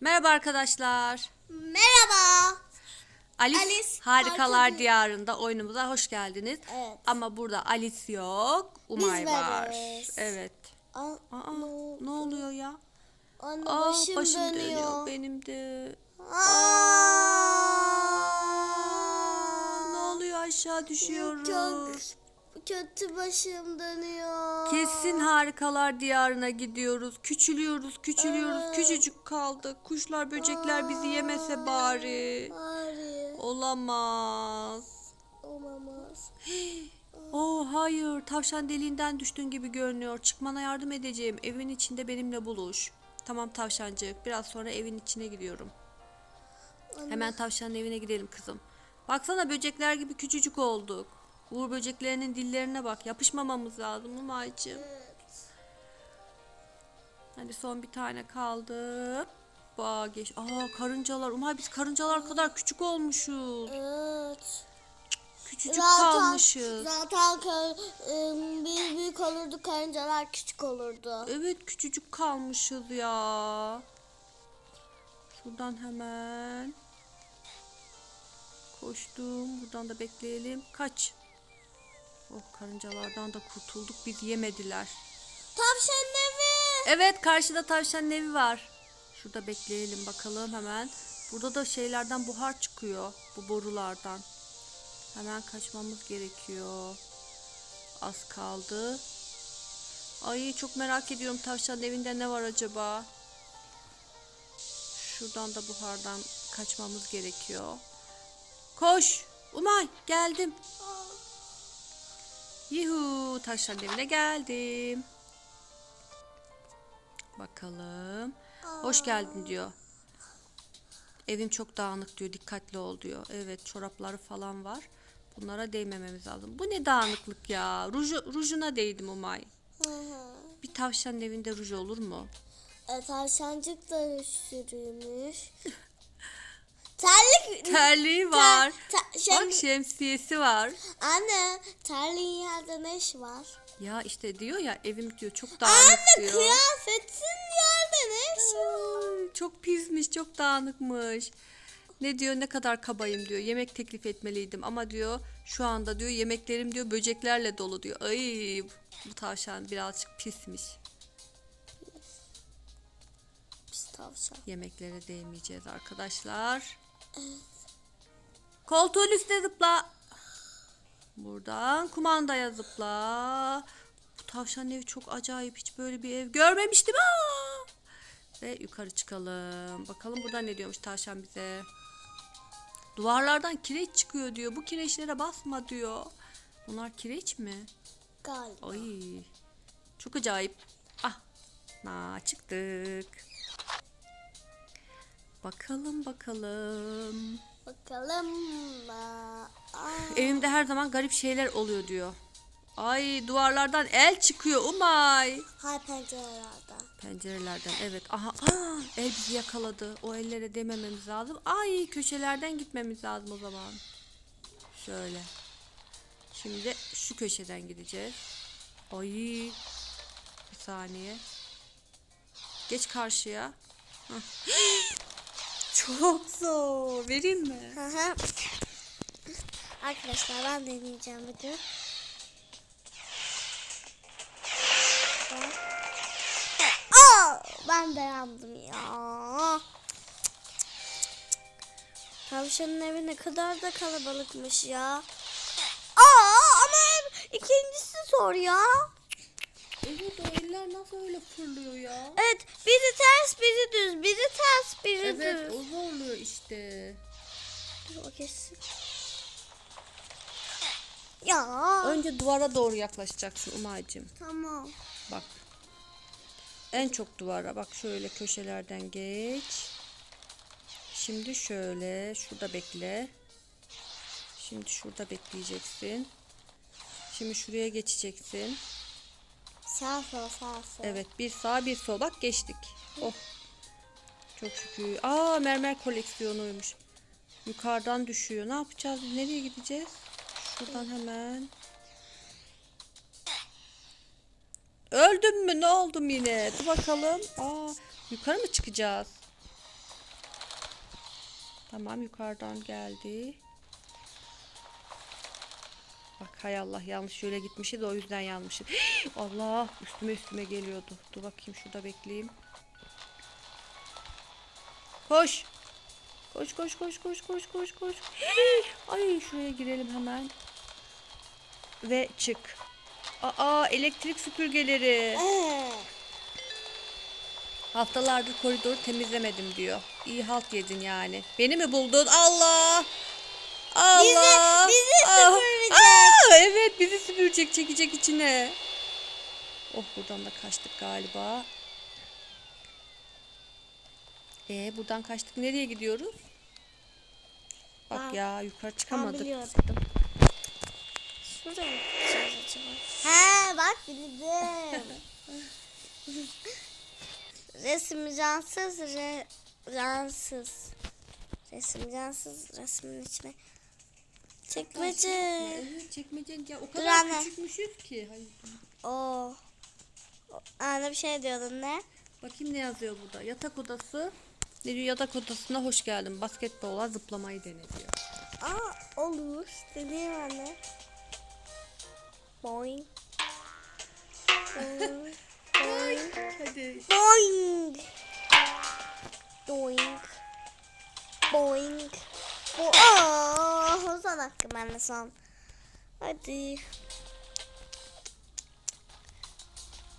Merhaba arkadaşlar. Merhaba. Alice, Alice Harikalar Harika- Diyarı'nda oyunumuza hoş geldiniz. Evet. Ama burada Alice yok, Umay Biz var. varız. Evet. Aa, Aa, ne ne oluyor ya? Anne Aa, başım, başım dönüyor. dönüyor benim de. Aa, Ne oluyor aşağı düşüyoruz. Çok kötü başım dönüyor. Kesin Harikalar Diyarı'na gidiyoruz. Küçülüyoruz, küçülüyoruz. Evet. Küçücük kaldık. Kuşlar, böcekler bizi yemese bari. Hayır. Olamaz. Olamaz. Oh hayır tavşan deliğinden düştüğün gibi görünüyor. Çıkmana yardım edeceğim. Evin içinde benimle buluş. Tamam tavşancık biraz sonra evin içine gidiyorum. Hemen tavşanın evine gidelim kızım. Baksana böcekler gibi küçücük olduk. Uğur böceklerinin dillerine bak. Yapışmamamız lazım Umay'cığım. Hadi son bir tane kaldı. Ba geç. Aa karıncalar. Umay biz karıncalar kadar küçük olmuşuz. Evet. Küçücük Zaten, kalmışız. zaten kar, ım, biz büyük olurdu karıncalar küçük olurdu. Evet küçücük kalmışız ya. Şuradan hemen. Koştum. Buradan da bekleyelim. Kaç. Oh karıncalardan da kurtulduk. Biz yemediler. Tavşan evi. Evet karşıda tavşanın evi var. Şurada bekleyelim bakalım hemen. Burada da şeylerden buhar çıkıyor. Bu borulardan. Hemen kaçmamız gerekiyor. Az kaldı. Ay çok merak ediyorum tavşanın evinde ne var acaba? Şuradan da buhardan kaçmamız gerekiyor. Koş. Umay geldim. Yuhu tavşanın evine geldim. Bakalım. Hoş geldin diyor. Evin çok dağınık diyor. Dikkatli ol diyor. Evet çorapları falan var. Bunlara değmememiz lazım. Bu ne dağınıklık ya. Ruju, rujuna değdim Umay. Hı hı. Bir tavşanın evinde ruj olur mu? E, tavşancık da sürüymüş. Terlik. Terliği var. ter- şem- Bak şemsiyesi var. Anne terliğin yerde ne iş var? Ya işte diyor ya evim diyor çok dağınık Anne diyor. kıyafetin yerde ne iş var? Çok pismiş, çok dağınıkmış. Ne diyor ne kadar kabayım diyor. Yemek teklif etmeliydim ama diyor şu anda diyor yemeklerim diyor böceklerle dolu diyor. Ay bu tavşan birazcık pismiş. Pis tavşan. Yemeklere değmeyeceğiz arkadaşlar. Koltuğun üstüne zıpla. Buradan kumandaya zıpla. Bu tavşan evi çok acayip. Hiç böyle bir ev görmemiştim. Aa! Ve yukarı çıkalım. Bakalım burada ne diyormuş tavşan bize. Duvarlardan kireç çıkıyor diyor. Bu kireçlere basma diyor. Bunlar kireç mi? Galiba. Ay. Çok acayip. Ah. Na çıktık. Bakalım bakalım. Bakalım. Evimde her zaman garip şeyler oluyor diyor. Ay duvarlardan el çıkıyor Umay. Hay pencerelerden. Pencerelerden evet. Aha aa, el bizi yakaladı. O ellere demememiz lazım. Ay köşelerden gitmemiz lazım o zaman. Şöyle. Şimdi şu köşeden gideceğiz. Ay. Bir saniye. Geç karşıya. Çok zor. Vereyim mi? Hı hı. Arkadaşlar ben deneyeceğim bugün. Aa, ben de yandım ya. Tavşanın evi ne kadar da kalabalıkmış ya. Aa, ama ev ikincisi zor ya. Evet o eller nasıl öyle fırlıyor ya? Evet, biri ters, biri düz, biri ters, biri Evet düz. o zorluyor işte. Dur o geçsin. Ya. Önce duvara doğru yaklaşacaksın Umay'cığım. Tamam. Bak. En çok duvara bak şöyle köşelerden geç. Şimdi şöyle şurada bekle. Şimdi şurada bekleyeceksin. Şimdi şuraya geçeceksin. Sağ sol sağ sol. Evet bir sağ bir sol bak geçtik. Oh. Çok şükür. Aa mermer koleksiyonuymuş. Yukarıdan düşüyor. Ne yapacağız? Nereye gideceğiz? Şuradan hemen. Öldüm mü? Ne oldum yine? Dur bakalım. Aa, yukarı mı çıkacağız? Tamam yukarıdan geldi. Bak hay Allah yanlış şöyle gitmişiz o yüzden yanlışız. Allah üstüme üstüme geliyordu. Dur bakayım şurada bekleyeyim. Koş. Koş koş koş koş koş koş koş. Ay şuraya girelim hemen. Ve çık. Aa elektrik süpürgeleri. Haftalardır koridoru temizlemedim diyor. İyi halt yedin yani. Beni mi buldun? Allah! Allah! bizi Ah! süpürecek. Aa, evet bizi süpürecek çekecek içine. Oh buradan da kaçtık galiba. Ee buradan kaçtık. Nereye gidiyoruz? Bak Ben- ya yukarı çıkamadık. Şuraya mı gideceğiz acaba? He bak bildim. Resim cansız, re, cansız. Resim cansız, resmin içine. Çekmece. Evet çekmecen ya o Dur kadar anne. küçükmüşüz ki. Hayır. Oo. Anne bir şey diyordun ne? Bakayım ne yazıyor burada. Yatak odası. Ne diyor? Yatak odasına hoş geldin. Basketbola zıplamayı dene diyor. Aa olur. Deneyim anne. Boing. Boing. Boing. Hadi. Boing. Boing. Boing. Bo oh, son hakkım son. Hadi.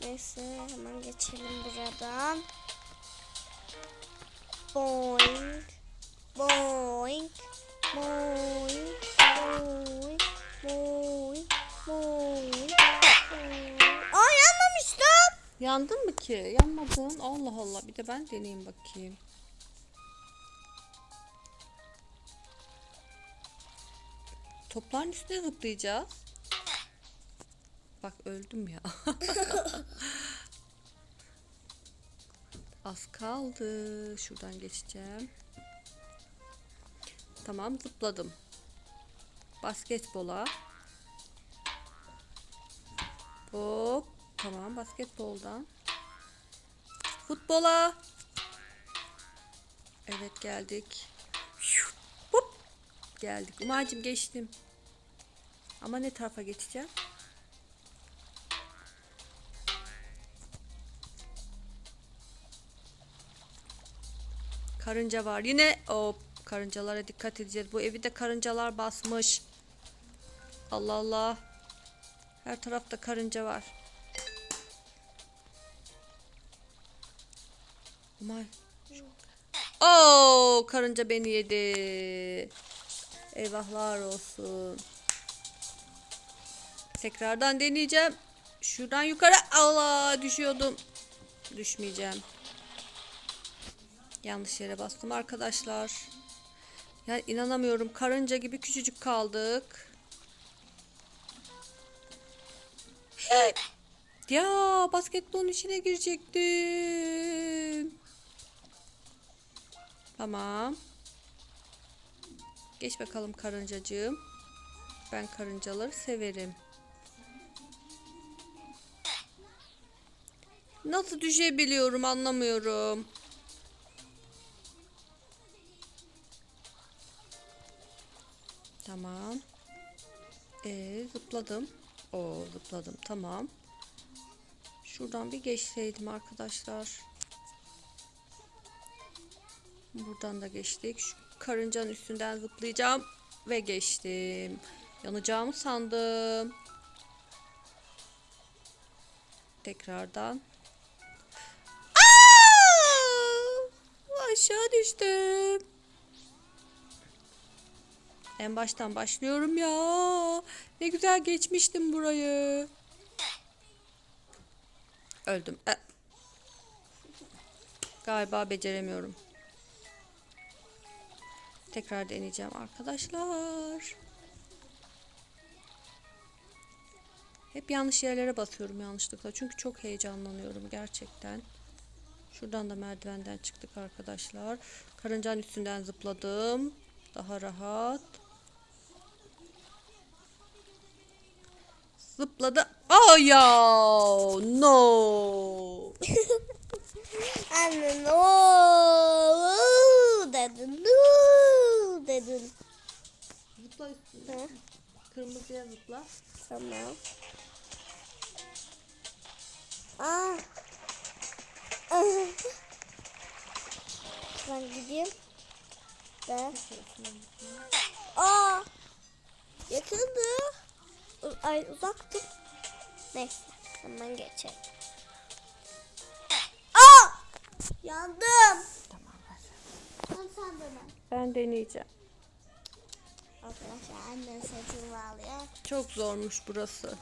Neyse hemen geçelim buradan. Boing. Boing. Boing. Boing. Boing. Boing. Aa yanmamıştım. Yandın mı ki? Yanmadın. Allah Allah. Bir de ben deneyeyim bakayım. Topların üstüne zıplayacağız. Bak öldüm ya. Az kaldı. Şuradan geçeceğim. Tamam zıpladım. Basketbola. Hop. Tamam basketboldan. Futbola. Evet geldik. Hop. Geldik. Umacım geçtim. Ama ne tarafa geçeceğim? Karınca var. Yine hop karıncalara dikkat edeceğiz. Bu evi de karıncalar basmış. Allah Allah. Her tarafta karınca var. Umay. Oo, karınca beni yedi. Eyvahlar olsun. Tekrardan deneyeceğim. Şuradan yukarı. Allah düşüyordum. Düşmeyeceğim. Yanlış yere bastım arkadaşlar. Ya inanamıyorum. Karınca gibi küçücük kaldık. Ya basketbolun içine girecektim. Tamam. Geç bakalım karıncacığım. Ben karıncaları severim. Nasıl düşebiliyorum anlamıyorum. Tamam. Ee, zıpladım. Oo zıpladım. Tamam. Şuradan bir geçseydim arkadaşlar. Buradan da geçtik. Şu karıncanın üstünden zıplayacağım ve geçtim. Yanacağımı sandım. Tekrardan. Aşağı düştüm. En baştan başlıyorum ya. Ne güzel geçmiştim burayı. Öldüm. E. Galiba beceremiyorum. Tekrar deneyeceğim arkadaşlar. Hep yanlış yerlere basıyorum yanlışlıkla. Çünkü çok heyecanlanıyorum gerçekten. Şuradan da merdivenden çıktık arkadaşlar. Karıncanın üstünden zıpladım. Daha rahat. Zıpladı. Oh ya. No. Anne no dedi no. zıpla üstüne. Kırmızıya zıpla. Tamam. Ah. Ben gideyim. Ve Aa. Yakındı. U- Ay uzaktı. Neyse. Hemen geçelim. Aa. Yandım. Tamam ver. Ben sandım ben. Ben deneyeceğim. Arkadaşlar annem saçımı bağlıyor. Çok zormuş burası.